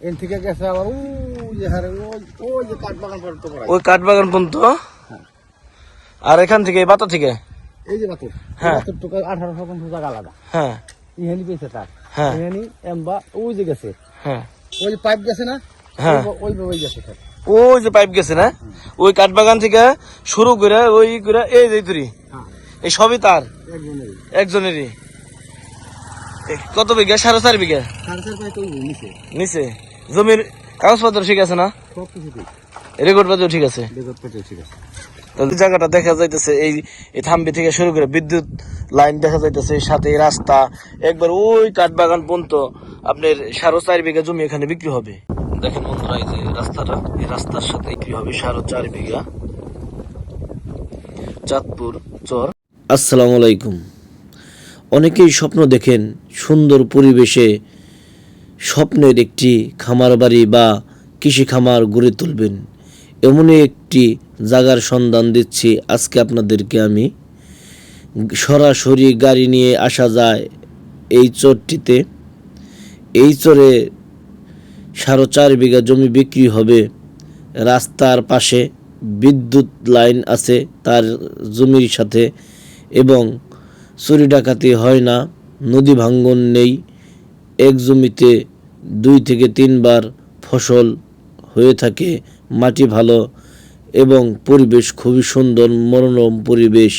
N থেকে গেছে আবার ওই যে হারে ওই ওই যে কাঠ বাগান পর্যন্ত ওই কাঠবাগান পর্যন্ত আর এখান থেকে বাতা থেকে? এই যে বাতুর হ্যাঁ। বাতুর আঠারো শতাংশ জায়গা আলাদা। হ্যাঁ। ইহানি পেয়েছে তার। হ্যাঁ। ইহানি এমবা ওই যে গেছে। হ্যাঁ। ওই যে পাইপ গেছে না? হ্যাঁ। ওই- ওই ওই গেছে ওই যে পাইপ গেছে না? ওই কাঠবাগান থেকে শুরু করে ওই করে এই যে তুরি হ্যাঁ। এই সবই তার? একজনের একজনেরই। কত বিঘা? সাড়ে চার বিঘা? পাইপ নিচে? জমির কাগজপত্র ঠিক আছে না? রেকর্ড পত্র ঠিক আছে? জায়গাটা দেখা যাইতেছে এই এই থাম্বি থেকে শুরু করে বিদ্যুৎ লাইন দেখা যাইতেছে সাথে রাস্তা একবার ওই কাঠবাগান পর্যন্ত আপনার সাড়ে চার বিঘা জমি এখানে বিক্রি হবে। দেখেন বন্ধুরা এই যে রাস্তাটা এই রাস্তার সাথে বিক্রি হবে সাড়ে চার বিঘা। চাঁদপুর চর। আসসালামু আলাইকুম। অনেকেই স্বপ্ন দেখেন সুন্দর পরিবেশে স্বপ্নের একটি খামার বাড়ি বা কৃষি খামার গড়ে তুলবেন। এমনই একটি জায়গার সন্ধান দিচ্ছি আজকে আপনাদেরকে আমি। সরাসরি গাড়ি নিয়ে আসা যায় এই চরটিতে। এই চরে সাড়ে চার বিঘা জমি বিক্রি হবে। রাস্তার পাশে বিদ্যুৎ লাইন আছে তার জমির সাথে এবং চুরি ডাকাতি হয় না, নদী ভাঙ্গন নেই। এক জমিতে দুই থেকে তিনবার ফসল হয়ে থাকে, মাটি ভালো এবং পরিবেশ খুবই সুন্দর, মনোরম পরিবেশ।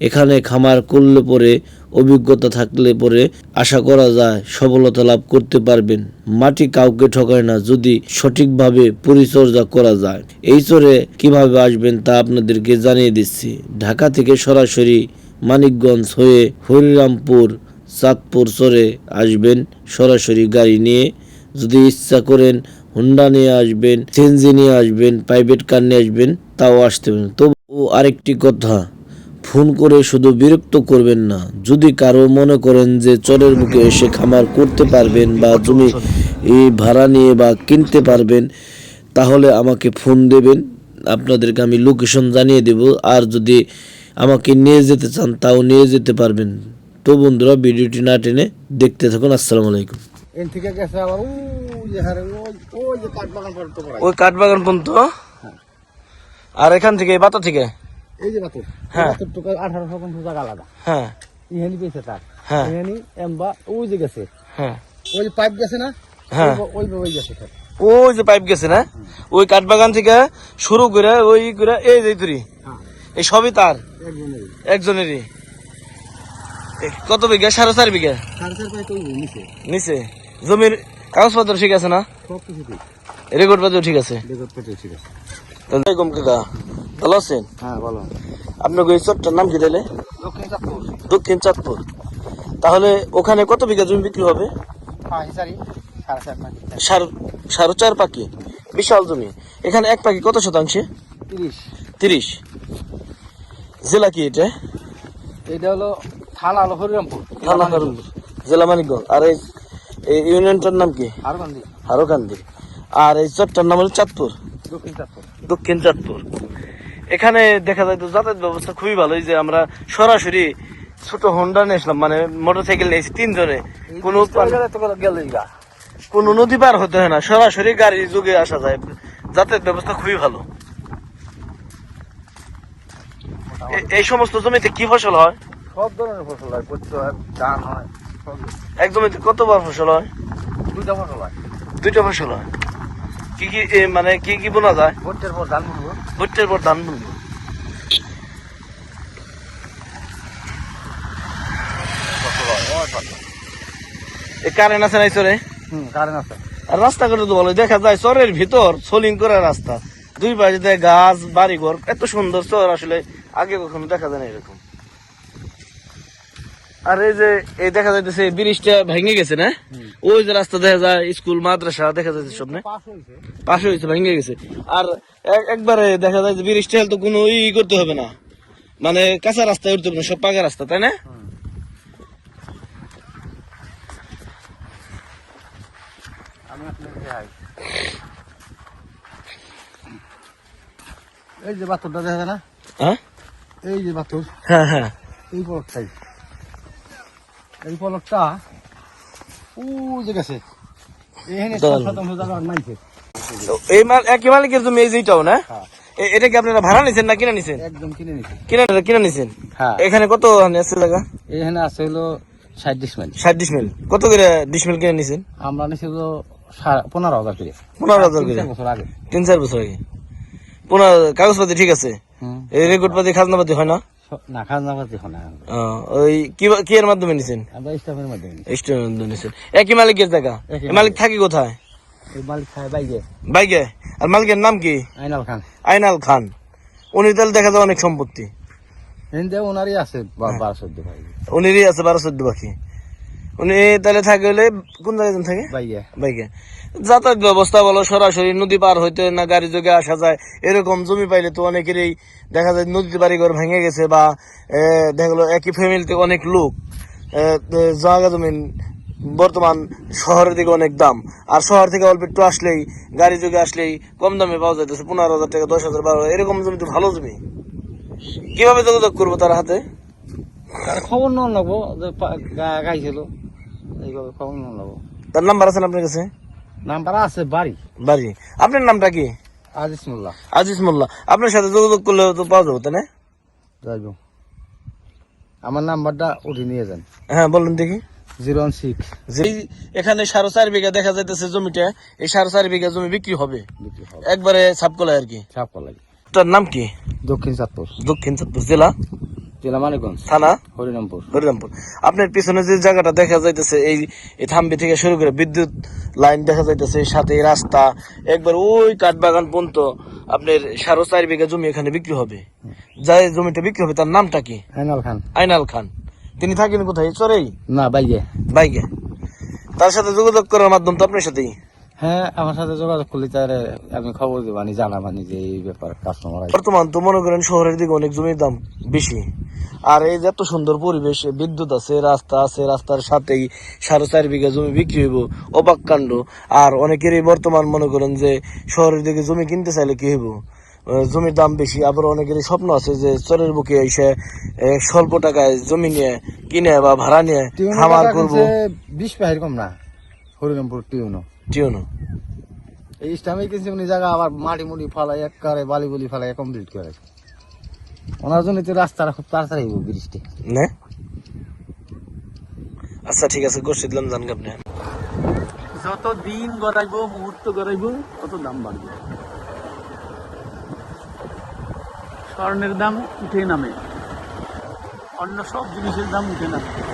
এখানে খামার করলে পরে, অভিজ্ঞতা থাকলে পরে আশা করা যায় সফলতা লাভ করতে পারবেন। মাটি কাউকে ঠকায় না, যদি সঠিকভাবে পরিচর্যা করা যায়। এই চরে কীভাবে আসবেন তা আপনাদেরকে জানিয়ে দিচ্ছি। ঢাকা থেকে সরাসরি মানিকগঞ্জ হয়ে হরিরামপুর চাঁদপুর চরে আসবেন সরাসরি গাড়ি নিয়ে। যদি ইচ্ছা করেন হুন্ডা নিয়ে আসবেন সিএনজি নিয়ে আসবেন প্রাইভেট কার নিয়ে আসবেন, তাও আসতে পারেন। তবু আরেকটি কথা, ফোন করে শুধু বিরক্ত করবেন না। যদি কারও মনে করেন যে চরের বুকে এসে খামার করতে পারবেন বা জমি এই ভাড়া নিয়ে বা কিনতে পারবেন, তাহলে আমাকে ফোন দেবেন। আপনাদেরকে আমি লোকেশন জানিয়ে দেব। আর যদি আমাকে নিয়ে যেতে চান, তাও নিয়ে যেতে পারবেন। তো বন্ধুরা ভিডিওটি না টেনে দেখতে থাকুন। আসসালামু আলাইকুম। এন থেকে গেছে আবার ওই কাঠবাগান পর্যন্ত আর এখান থেকে এই বাতা থেকে? এই যে বাতুর হ্যাঁ। টোকা আঠারো শতাংশ জায়গা আলাদা। হ্যাঁ। ইহানি পেয়েছে তার। হ্যাঁ। ইহানি এমবা ওই যে গেছে। হ্যাঁ। ওই যে পাইপ গেছে না? হ্যাঁ। ওই- ওই গেছে ওই যে পাইপ গেছে না? ওই কাঠবাগান থেকে শুরু করে ওই করে এই যে তুরি হ্যাঁ। এই সবই তার? একজনের একজনেরই। এ, কত বিঘা? সাড়ে চার বিঘা? নিচে। নিচে? জমির কাগজপত্র ঠিক আছে না? রেকর্ড পত্র ঠিক। আছে? কাকা। ভালো আছেন? হ্যাঁ আপনার ওই নাম কি দিলে দক্ষিণ চাঁদপুর তাহলে ওখানে কত বিঘা জমি বিক্রি হবে? সাড়ে চার পাখি বিশাল জমি। এখানে এক পাখি কত শতাংশে? তিরিশ। তিরিশ। জেলা কি এটা? এইটা হলো থানা হলো হরিরামপুর। থানা হারুনপুর জেলা মানিকগঞ্জ আর এই এই ইউনিয়নটার নাম কি? হারবান্দি হারোকান্দি। আর এই চরটার নাম হলো চাঁদপুর। দক্ষিণ চাঁদপুর। দক্ষিণ চাঁদপুর। এখানে দেখা যায় তো যাতায়াত ব্যবস্থা খুবই ভালো। এই যে আমরা সরাসরি ছোট হোন্ডা নিয়েছিলাম মানে মোটর সাইকেল নিয়েছি তিনজনে। কোনো কোনো নদী পার হতে হয় না। সরাসরি গাড়ি যুগে আসা যায়। যাতায়াত ব্যবস্থা খুবই ভালো। এই সমস্ত জমিতে কি ফসল হয়? সব ধরনের ফসল হয় পদ্য হয় ধান হয় সব এক জমিতে কতবার ফসল হয়? দুইটা ফসল হয়। দুইটা ফসল হয়? কি কি মানে কি কি বোনা যায়? ভোটের পর ধান বুনবো। ভুট্টের পর ধান বুনবো। কারেন্ট আছে নাই চরে? কারেন্ট আছে। আর রাস্তাঘাটে তো ভালো দেখা যায় চরের ভিতর সোলিং করা রাস্তা। দুই পাশে গাছ বাড়িঘর এত সুন্দর চর আসলে আগে কখনো দেখা যায় না এরকম। আর এই যে এই দেখা যাইতেছে ব্রিজটা ভেঙে গেছে না? ওই যে রাস্তা দেখা যায় স্কুল মাদ্রাসা দেখা যাচ্ছে সব না পাশে হয়েছে ভেঙে গেছে। আর এক- একবারে দেখা যায় যে ব্রিজটা তো কোনো ই করতে হবে না। মানে কাঁচা রাস্তায় উঠতে হবে না সব পাকা রাস্তা তাই না? এই যে বাথরটা দেখা যায় না? হ্যাঁ? এই যে বাথর হ্যাঁ হ্যাঁ। এই পলকটাই এই পলকটা ও যে গেছে। এখানে দল। শতাংশ জায়গা মানছে তো এই মাল একই মালিকের জমি এই যেটাও না? এটা কি আপনারা ভাড়া নিছেন না কিনে নিছেন? একদম কিনে নিছে। কিনে কিনে নিছেন? হ্যাঁ। এখানে কত আছে জায়গা? এখানে আছে হলো ষাট ডিসমেল। ষাট ডিসমেল। কত করে ডিসমেল কিনে নিছেন? আমরা নিছি হলো পনেরো হাজার করে। পনেরো হাজার করে। তিন চার বছর আগে। তিন চার বছর আগে। পনেরো কাগজপাতি ঠিক আছে। এই রেকর্ড পাতি খাজনাপাতি হয় না? না খাজনা পাতি না ওই কি কি এর মাধ্যমে নিছেন? আমরা স্টাফের মাধ্যমে নিছি। মাধ্যমে নিছেন। একই মালিকের জায়গা? মালিক থাকি কোথায়? মালিক খায় বাইকে বাইকে আর মালিকের নাম কি? আইনাল খান। আইনাল খান। উনি তাহলে দেখা যায় অনেক সম্পত্তি। ওনারই আছে বা- বারো চোদ্দ বাকি উনিরই আছে বারো চোদ্দ পাখি উনি তাহলে থাকে হলে কোন জায়গায় থাকে? বাইকে। যাতায়াত ব্যবস্থা বলো সরাসরি নদী পার হইতে না গাড়ি যোগে আসা যায় এরকম জমি পাইলে তো অনেকেরই দেখা যায় নদীতে বাড়ি ঘর ভেঙে গেছে বা এ, দেখা গেলো একই ফ্যামিলিতে অনেক লোক জায়গা জমিন বর্তমান শহরের দিকে অনেক দাম। আর শহর থেকে অল্প একটু আসলেই গাড়ি যোগে আসলেই কম দামে পাওয়া যাইতেছে পনেরো হাজার টাকা দশ হাজার বারো এরকম জমি তো ভালো জমি। কীভাবে যোগাযোগ করব তার হাতে? খবর নন নেব যে পা- গাইছিল এইভাবে তার নাম্বার আছে আপনার কাছে? নাম্বার আছে বাড়ি। বাড়ি। আপনার নামটা কি? আজিজ মোল্লা। আজিজ মোল্লা। আপনার সাথে যোগাযোগ করলে তো পাওয়া যাবে তাই না? যাইব। আমার নাম্বারটা উঠে নিয়ে যান। হ্যাঁ বলুন দেখি। Zero one six. যে এখানে সাড়ে চার বিঘা দেখা যাইতেছে জমিটা। এই সাড়ে চার বিঘা জমি বিক্রি হবে? একবারে ছাপকলায় আর কি? সাপ লাগে তার নাম কি? দক্ষিণ চাঁদপুর। দক্ষিণ চাঁদপুর জেলা? জেলা মানিকগঞ্জ থানা? হরিরামপুর। হরিরামপুর। আপনার পিছনে যে জায়গাটা দেখা যাইতেছে এই থাম্বি থেকে শুরু করে বিদ্যুৎ লাইন দেখা যাইতেছে সাথে রাস্তা একবার ওই কাঠবাগান পর্যন্ত আপনার সাড়ে চার বিঘা জমি এখানে বিক্রি হবে। যাই জমিটা বিক্রি হবে তার নামটা কি? আইনাল খান। আইনাল খান। তিনি থাকেন কোথায়? চরেই? না বাইকে বাইকে তার সাথে যোগাযোগ করার মাধ্যম তো আপনার সাথেই? হ্যাঁ আমার সাথে যোগাযোগ করলে তার আমি খবর দেবানি জানাবানি যে এই ব্যাপার কাস্টমার বর্তমান তো মনে করেন শহরের দিকে অনেক জমির দাম বেশি। আর এই যে এত সুন্দর পরিবেশ বিদ্যুৎ আছে রাস্তা আছে রাস্তার সাথেই সাড়ে চার বিঘা জমি বিক্রি হইব অবাক কাণ্ড। আর অনেকেরই বর্তমান মনে করেন যে শহরের দিকে জমি কিনতে চাইলে কি হইব? জমির দাম বেশি। আবার অনেকেরই স্বপ্ন আছে যে চরের বুকে এসে স্বল্প টাকায় জমি নিয়ে কিনে বা ভাড়া নিয়ে খামার করব। বিশ পাহির কম না হরিরামপুর টিউনো টিউনো এই ইসলামে কিনছে জায়গা আবার মাটি মুটি ফালাই এক করে বালি বলি ফালাই কমপ্লিট করে ওনার জন্য তো রাস্তাটা খুব তাড়াতাড়ি হইব বৃষ্টি। না। আচ্ছা ঠিক আছে গোষ্ঠী দিলাম জানকে আপনি। যত দিন গড়াইব মুহূর্ত গড়াইব তত দাম বাড়বে। স্বর্ণের দাম উঠে নামে। অন্য সব জিনিসের দাম উঠে নামে।